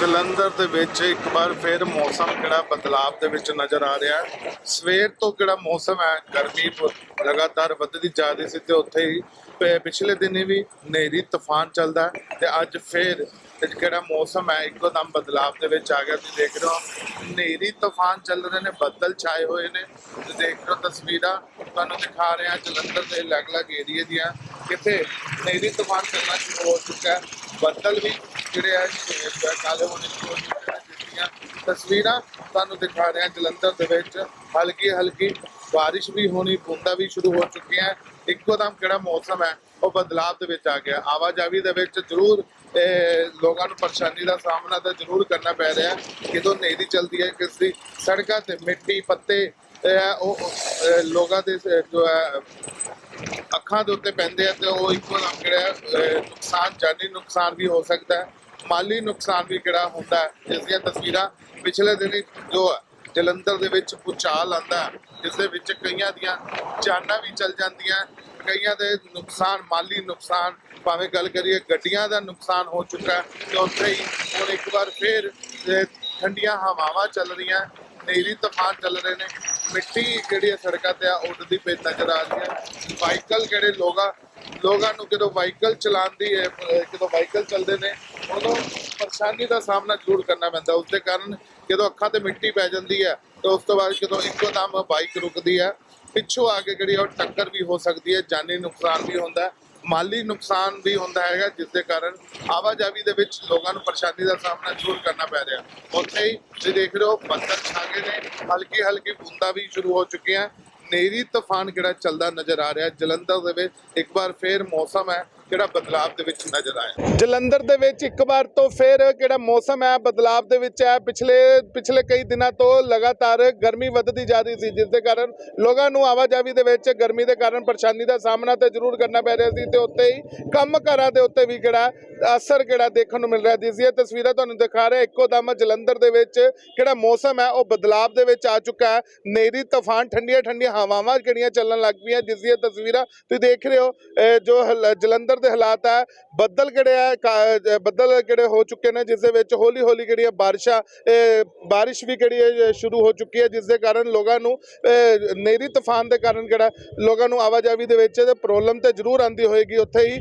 ਜਲੰਧਰ ਦੇ ਵਿੱਚ ਇੱਕ ਵਾਰ ਫਿਰ ਮੌਸਮ ਕਿਹੜਾ ਬਦਲਾਅ ਦੇ ਵਿੱਚ ਨਜ਼ਰ ਆ ਰਿਹਾ ਸਵੇਰ ਤੋਂ ਕਿਹੜਾ ਮੌਸਮ ਹੈ? ਗਰਮੀ ਲਗਾਤਾਰ ਵੱਧਦੀ ਜਾ ਰਹੀ ਸੀ ਤੇ ਉੱਥੇ ਹੀ ਪਿਛਲੇ ਦਿਨੀ ਵੀ ਹਨੇਰੀ, ਤੂਫਾਨ ਚੱਲਦਾ ਹੈ ਤੇ ਅੱਜ ਫਿਰ ਕਿਹੜਾ ਮੌਸਮ ਹੈ? ਇੱਕੋ ਦਮ ਬਦਲਾਅ ਦੇ ਵਿੱਚ ਆ ਗਿਆ। ਤੁਸੀਂ ਦੇਖ ਰਹੇ ਹੋ, ਹਨੇਰੀ, ਤੂਫਾਨ ਚੱਲ ਰਹੇ ਨੇ, ਬੱਦਲ ਛਾਏ ਹੋਏ ਨੇ। ਤੁਸੀਂ ਦੇਖ ਰਹੇ ਹੋ ਤਸਵੀਰਾਂ, ਤੁਹਾਨੂੰ ਦਿਖਾ ਰਹੇ ਹਾਂ ਜਲੰਧਰ ਦੇ ਅਲੱਗ-ਅਲੱਗ ਏਰੀਏ ਦੀਆਂ। ਕਿੱਥੇ ਹਨੇਰੀ, ਤੂਫਾਨ ਚੱਲਣਾ ਸ਼ੁਰੂ ਹੋ ਚੁੱਕਾ ਹੈ। ਬੱਦਲ ਵੀ ਜਿਹੜੇ ਆ ਹੈ ਕਾਲੇ ਹੋਣੇ ਸ਼ੁਰੂ ਹੋ ਚੁੱਕੇ ਨੇ ਜਿਸਦੀਆਂ ਤਸਵੀਰਾਂ ਤੁਹਾਨੂੰ ਦਿਖਾ ਰਿਹਾ ਜਲੰਧਰ ਦੇ ਵਿੱਚ। ਹਲਕੀ ਹਲਕੀ ਬਾਰਿਸ਼ ਵੀ ਹੋਣੀ ਬੂੰਦਾਂ ਵੀ ਸ਼ੁਰੂ ਹੋ ਚੁੱਕੀਆਂ ਇੱਕੋ ਦਮ ਕਿਹੜਾ ਮੌਸਮ ਹੈ ਉਹ ਬਦਲਾਅ ਦੇ ਵਿੱਚ ਆ ਗਿਆ। ਆਵਾਜਾਈ ਦੇ ਵਿੱਚ ਜ਼ਰੂਰ ਲੋਕਾਂ ਨੂੰ ਪਰੇਸ਼ਾਨੀ ਦਾ ਸਾਹਮਣਾ ਤਾਂ ਜ਼ਰੂਰ ਕਰਨਾ ਪੈ ਰਿਹਾ ਹੈ। ਕਿਦੋਂ ਹਨੇਰੀ ਚੱਲਦੀ ਹੈ ਕਿਸ ਦੀ ਸੜਕਾਂ ਤੇ ਮਿੱਟੀ ਪੱਤੇ ਹੈ, ਉਹ ਲੋਕਾਂ ਦੇ ਜੋ ਹੈ ਅੱਖਾਂ ਦੇ ਉੱਤੇ ਪੈਂਦੇ ਆ ਤੇ ਉਹ ਇੱਕੋ ਦਮ ਜਿਹੜਾ ਨੁਕਸਾਨ ਜਾਨੀ ਨੁਕਸਾਨ ਵੀ ਹੋ ਸਕਦਾ ਹੈ। ਮਾਲੀ ਨੁਕਸਾਨ ਵੀ ਕਿਹੜਾ ਹੁੰਦਾ ਹੈ, ਜਿਸ ਦੀਆਂ ਤਸਵੀਰਾਂ ਪਿਛਲੇ ਦਿਨੀ ਜੋ ਜਲੰਧਰ ਦੇ ਵਿੱਚ ਭੂਚਾਲ ਆਂਦਾ ਜਿਸ ਦੇ ਵਿੱਚ ਕਈਆਂ ਦੀਆਂ ਜਾਨਾਂ ਵੀ ਚਲ ਜਾਂਦੀਆਂ ਕਈਆਂ ਦੇ ਨੁਕਸਾਨ, ਮਾਲੀ ਨੁਕਸਾਨ, ਭਾਵੇਂ ਗੱਲ ਕਰੀਏ ਗੱਡੀਆਂ ਦਾ ਨੁਕਸਾਨ ਹੋ ਚੁੱਕਾ ਤੇ ਉੱਥੇ ਹੀ ਹੁਣ ਇੱਕ ਵਾਰ ਫੇਰ ਠੰਡੀਆਂ ਹਵਾਵਾਂ ਚੱਲ ਰਹੀਆਂ ਹਨੇਰੀ ਤੂਫਾਨ ਚੱਲ ਰਹੇ ਨੇ, ਮਿੱਟੀ ਜਿਹੜੀ ਹੈ ਸੜਕਾਂ ਤੇ ਆ, ਉੱਡਦੀ ਪਈ ਨਜ਼ਰ ਆ ਰਹੀ ਹੈ, ਵਾਹੀਕਲ ਜਿਹੜੇ ਲੋਕਾਂ ਲੋਕਾਂ ਨੂੰ ਜਦੋਂ ਵਾਹੀਕਲ ਚਲਾਉਂਦੀ ਹੈ ਜਦੋਂ ਵਾਹੀਕਲ ਚੱਲਦੇ ਨੇ ਉਦੋਂ ਪਰੇਸ਼ਾਨੀ ਦਾ ਸਾਹਮਣਾ ਜ਼ਰੂਰ ਕਰਨਾ ਪੈਂਦਾ। ਉਸ ਦੇ ਕਾਰਨ ਜਦੋਂ ਅੱਖਾਂ ਤੇ ਮਿੱਟੀ ਪੈ ਜਾਂਦੀ ਹੈ, ਤਾਂ ਉਸ ਤੋਂ ਬਾਅਦ ਜਦੋਂ ਇੱਕੋ ਦਮ ਬਾਈਕ ਰੁਕਦੀ ਹੈ, ਪਿੱਛੋਂ ਆ ਕੇ ਜਿਹੜੀ ਉਹ ਟੱਕਰ ਵੀ ਹੋ ਸਕਦੀ ਹੈ, ਜਾਨੀ ਨੁਕਸਾਨ ਵੀ ਹੁੰਦਾ ਮਾਲੀ ਨੁਕਸਾਨ ਵੀ ਹੁੰਦਾ ਹੈਗਾ ਜਿਸ ਦੇ ਕਾਰਨ ਆਵਾਜਾਈ ਦੇ ਵਿੱਚ ਲੋਕਾਂ ਨੂੰ ਪਰੇਸ਼ਾਨੀ ਦਾ ਸਾਹਮਣਾ ਜ਼ਰੂਰ ਕਰਨਾ ਪੈ ਰਿਹਾ। ਉੱਥੇ ਹੀ ਤੁਸੀਂ ਦੇਖ ਰਹੇ ਹੋ ਬੱਦਲ ਗਏ ਨੇ ਹਲਕੀ ਹਲਕੀ ਬੂੰਦਾਂ ਵੀ ਸ਼ੁਰੂ ਹੋ ਚੁੱਕੀਆਂ। ਨੇਰੀ ਤੂਫਾਨ ਜਿਹੜਾ ਚੱਲਦਾ ਨਜ਼ਰ ਆ ਰਿਹਾ। ਜਲੰਧਰ ਦੇ ਵਿੱਚ ਇੱਕ ਵਾਰ ਫੇਰ ਮੌਸਮ ਹੈ। ਕਿਹੜਾ ਬਦਲਾਅ ਦੇ ਵਿੱਚ ਨਜ਼ਰ ਆਇਆ? ਜਲੰਧਰ ਦੇ ਵਿੱਚ ਇੱਕ ਵਾਰ ਤੋਂ ਫਿਰ ਕਿਹੜਾ ਮੌਸਮ ਹੈ? ਬਦਲਾਅ ਦੇ ਵਿੱਚ ਹੈ। ਪਿਛਲੇ ਪਿਛਲੇ ਕਈ ਦਿਨਾਂ ਤੋਂ ਲਗਾਤਾਰ ਗਰਮੀ ਵੱਧਦੀ ਜਾ ਰਹੀ ਸੀ, ਜਿਸ ਦੇ ਕਾਰਨ ਲੋਕਾਂ ਨੂੰ ਆਵਾਜਾਈ ਦੇ ਵਿੱਚ ਗਰਮੀ ਦੇ ਕਾਰਨ ਪਰੇਸ਼ਾਨੀ ਦਾ ਸਾਹਮਣਾ ਤੇ ਜ਼ਰੂਰ ਕਰਨਾ ਪੈ ਰਿਹਾ ਸੀ ਤੇ ਉੱਤੇ ਹੀ ਕੰਮ ਘਰਾਂ ਦੇ ਉੱਤੇ ਵੀ ਕਿਹੜਾ ਅਸਰ ਕਿਹੜਾ ਦੇਖਣ ਨੂੰ ਮਿਲ ਰਿਹਾ ਜਿਸ ਦੀਆਂ ਤਸਵੀਰਾਂ ਤੁਹਾਨੂੰ ਦਿਖਾ ਰਿਹਾ। ਇੱਕੋ ਦਮ ਜਲੰਧਰ ਦੇ ਵਿੱਚ ਕਿਹੜਾ ਮੌਸਮ ਹੈ, ਉਹ ਬਦਲਾਅ ਦੇ ਵਿੱਚ ਆ ਚੁੱਕਾ ਹੈ। ਨੇਰੀ, ਤੂਫਾਨ ਠੰਡੀਆਂ ਠੰਡੀਆਂ ਹਵਾਵਾਂ ਕਿਹੜੀਆਂ ਚੱਲਣ ਲੱਗ ਪਈਆਂ, ਜਿਸ ਦੀਆਂ ਤਸਵੀਰਾਂ ਤੁਸੀਂ ਦੇਖ ਰਹੇ ਹੋ ਜੋ ਹਲ- ਜਲੰਧਰ ਦੇ ਹਾਲਾਤ ਹੈ, ਬੱਦਲ ਕਿਹੜੇ ਆ ਬੱਦਲ ਕਿਹੜੇ ਹੋ ਚੁੱਕੇ ਨੇ, ਜਿਸ ਦੇ ਵਿੱਚ ਹੌਲੀ ਹੌਲੀ ਕਿਹੜੀਆਂ ਬਾਰਿਸ਼ਾਂ ਬਾਰਿਸ਼ ਵੀ ਕਿਹੜੀ ਹੈ ਸ਼ੁਰੂ ਹੋ ਚੁੱਕੀ ਹੈ, ਜਿਸ ਦੇ ਕਾਰਨ ਲੋਕਾਂ ਨੂੰ ਨੇਰੀ ਤੂਫਾਨ ਦੇ ਕਾਰਨ ਕਿਹੜਾ, ਲੋਕਾਂ ਨੂੰ ਆਵਾਜਾਈ ਦੇ ਵਿੱਚ ਪ੍ਰੋਬਲਮ ਤੇ ਜ਼ਰੂਰ ਆਂਦੀ ਹੋਏਗੀ। ਉੱਥੇ ਹੀ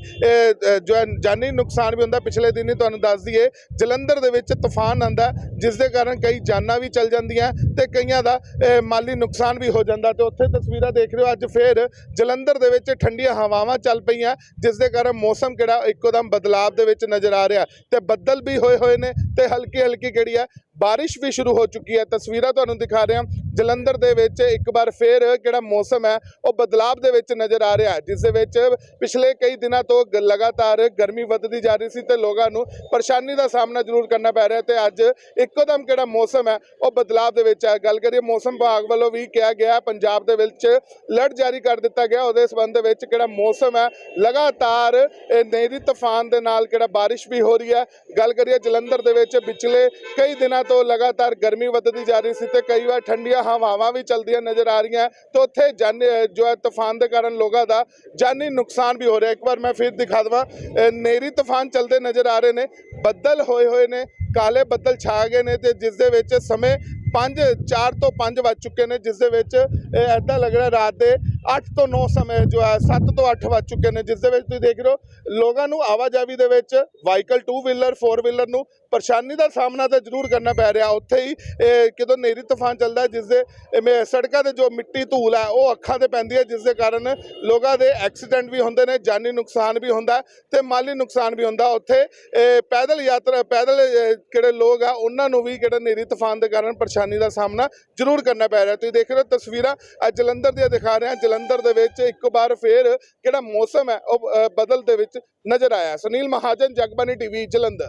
ਜੋ ਜਾਨੀ ਨੁਕਸਾਨ ਵੀ ਹੁੰਦਾ, ਪਿਛਲੇ ਦਿਨ ਹੀ ਤੁਹਾਨੂੰ ਦੱਸ ਦਈਏ, ਜਲੰਧਰ ਦੇ ਵਿੱਚ ਤੂਫਾਨ ਆਂਦਾ ਜਿਸ ਦੇ ਕਾਰਨ ਕਈ ਜਾਨਾਂ ਵੀ ਚਲ ਜਾਂਦੀਆਂ ਤੇ ਕਈਆਂ ਦਾ ਮਾਲੀ ਨੁਕਸਾਨ ਵੀ ਹੋ ਜਾਂਦਾ ਤੇ ਉੱਥੇ ਤਸਵੀਰਾਂ ਦੇਖ ਰਹੇ ਹੋ, ਅੱਜ ਫੇਰ ਜਲੰਧਰ ਦੇ ਵਿੱਚ ਠੰਡੀਆਂ ਹਵਾਵਾਂ ਚੱਲ ਪਈਆਂ, ਜਿਸ ਦੇ ਕਾਰਨ ਮੌਸਮ ਕਿਹੜਾ ਇੱਕੋਦਮ ਬਦਲਾਅ ਦੇ ਵਿੱਚ ਨਜ਼ਰ ਆ ਰਿਹਾ ਤੇ ਬੱਦਲ ਵੀ ਹੋਏ ਹੋਏ ਨੇ ਤੇ ਹਲਕੀ ਹਲਕੀ ਕਿਹੜੀ ਹੈ ਬਾਰਿਸ਼ ਵੀ ਸ਼ੁਰੂ ਹੋ ਚੁੱਕੀ ਹੈ। ਤਸਵੀਰਾਂ ਤੁਹਾਨੂੰ ਦਿਖਾ ਰਿਹਾ। ਜਲੰਧਰ ਦੇ ਵਿੱਚ ਇੱਕ ਵਾਰ ਫੇਰ ਜਿਹੜਾ ਮੌਸਮ ਹੈ, ਉਹ ਬਦਲਾਵ ਦੇ ਵਿੱਚ ਨਜ਼ਰ ਆ ਰਿਹਾ ਜਿਸ ਦੇ ਵਿੱਚ ਪਿਛਲੇ ਕਈ ਦਿਨਾਂ ਤੋਂ ਗ- ਲਗਾਤਾਰ ਗਰਮੀ ਵੱਧਦੀ ਜਾ ਰਹੀ ਸੀ ਤੇ ਲੋਕਾਂ ਨੂੰ ਪਰੇਸ਼ਾਨੀ ਦਾ ਸਾਹਮਣਾ ਜ਼ਰੂਰ ਕਰਨਾ ਪੈ ਰਿਹਾ ਤੇ ਅੱਜ ਇੱਕੋਦਮ ਕਿਹੜਾ ਮੌਸਮ ਹੈ, ਉਹ ਬਦਲਾਅ ਦੇ ਵਿੱਚ ਹੈ। ਗੱਲ ਕਰੀਏ, ਮੌਸਮ ਵਿਭਾਗ ਵੱਲੋਂ ਵੀ ਕਿਹਾ ਗਿਆ ਪੰਜਾਬ ਦੇ ਵਿੱਚ ਅਲਰਟ ਜਾਰੀ ਕਰ ਦਿੱਤਾ ਗਿਆ। ਉਹਦੇ ਸੰਬੰਧ ਵਿੱਚ ਕਿਹੜਾ ਮੌਸਮ ਹੈ, ਲਗਾਤਾਰ ਇਹ ਨੇਰੀ ਤੂਫਾਨ ਦੇ ਨਾਲ ਕਿਹੜਾ ਬਾਰਿਸ਼ ਵੀ ਹੋ ਰਹੀ ਹੈ। ਗੱਲ ਕਰੀਏ, ਜਲੰਧਰ ਦੇ ਵਿੱਚ ਪਿਛਲੇ ਕਈ ਦਿਨਾਂ ਤੋਂ ਲਗਾਤਾਰ ਗਰਮੀ ਵੱਧਦੀ ਜਾ ਰਹੀ ਸੀ ਤੇ ਕਈ ਵਾਰ ਠੰਡੀਆਂ ਹਵਾਵਾਂ ਵੀ ਚੱਲਦੀਆਂ ਨਜ਼ਰ ਆ ਰਹੀਆਂ ਤੇ ਉੱਥੇ ਜਾਨੀ ਜੋ ਹੈ ਤੂਫਾਨ ਦੇ ਕਾਰਨ ਲੋਕਾਂ ਦਾ ਜਾਨੀ ਨੁਕਸਾਨ ਵੀ ਹੋ ਰਿਹਾ ਇੱਕ ਵਾਰ ਮੈਂ ਫਿਰ ਦਿਖਾ ਦਵਾਂ ਨੇਰੀ ਤੂਫਾਨ ਚੱਲਦੇ ਨਜ਼ਰ ਆ ਰਹੇ ਨੇ, ਬੱਦਲ ਹੋਏ ਹੋਏ ਨੇ, ਕਾਲੇ ਬੱਦਲ ਛਾ ਗਏ ਨੇ ਤੇ ਜਿਸ ਦੇ ਵਿੱਚ ਸਮੇਂ 5 4 ਤੋਂ 5 ਵੱਜ ਚੁੱਕੇ ਨੇ, ਜਿਸ ਦੇ ਵਿੱਚ ਐਦਾਂ ਲੱਗ ਰਿਹਾ ਰਾਤ ਦੇ 8 ਤੋਂ 9 ਸਮੇਂ ਜੋ ਹੈ 7 ਤੋਂ 8 ਵੱਜ ਚੁੱਕੇ ਨੇ, ਜਿਸ ਦੇ ਵਿੱਚ ਤੁਸੀਂ ਦੇਖ ਰਹੇ ਹੋ, ਲੋਕਾਂ ਨੂੰ ਆਵਾਜਾਈ ਦੇ ਵਿੱਚ ਵਾਹੀਕਲ 2 ਵੀਲਰ 4 ਵੀਲਰ ਨੂੰ ਪਰੇਸ਼ਾਨੀ ਦਾ ਸਾਹਮਣਾ ਤਾਂ ਜ਼ਰੂਰ ਕਰਨਾ ਪੈ ਰਿਹਾ। ਉੱਥੇ ਹੀ ਇਹ ਕਿਦੋਂ ਨੇਰੀ ਤੂਫਾਨ ਚੱਲਦਾ ਹੈ ਜਿਸ ਦੇ ਮੇ- ਸੜਕਾਂ ਤੇ ਜੋ ਮਿੱਟੀ ਧੂਲ ਹੈ ਉਹ ਅੱਖਾਂ ਤੇ ਪੈਂਦੀ ਹੈ ਜਿਸ ਦੇ ਕਾਰਨ ਲੋਕਾਂ ਦੇ ਐਕਸੀਡੈਂਟ ਵੀ ਹੁੰਦੇ ਨੇ ਜਾਨੀ ਨੁਕਸਾਨ ਵੀ ਹੁੰਦਾ ਹੈ ਤੇ ਮਾਲੀ ਨੁਕਸਾਨ ਵੀ ਹੁੰਦਾ ਉੱਥੇ ਪੈਦਲ ਯਾਤਰਾ ਪੈਦਲ ਕਿਹੜੇ ਲੋਕ ਆ ਉਹਨਾਂ ਨੂੰ ਵੀ ਕਿਹੜਾ ਨੇਰੀ ਤੂਫਾਨ ਦੇ ਕਾਰਨ ਪਰੇਸ਼ਾਨੀ ਦਾ ਸਾਹਮਣਾ ਜ਼ਰੂਰ ਕਰਨਾ ਪੈ ਰਿਹਾ। ਤੁਸੀਂ ਦੇਖ ਰਹੇ ਹੋ ਤਸਵੀਰਾਂ ਅੱਜ ਜਲੰਧਰ ਦੀਆਂ ਦਿਖਾ ਰਹੇ ਹਾਂ। ਜਲੰਧਰ ਦੇ ਵਿੱਚ ਇੱਕ ਵਾਰ ਫੇਰ ਕਿਹੜਾ ਮੌਸਮ ਹੈ ਉਹ ਅਹ, ਬਦਲ ਦੇ ਵਿੱਚ ਨਜ਼ਰ ਆਇਆ। ਸੁਨੀਲ ਮਹਾਜਨ ਜਗਬਾਨੀ ਟੀਵੀ ਜਲੰਧਰ।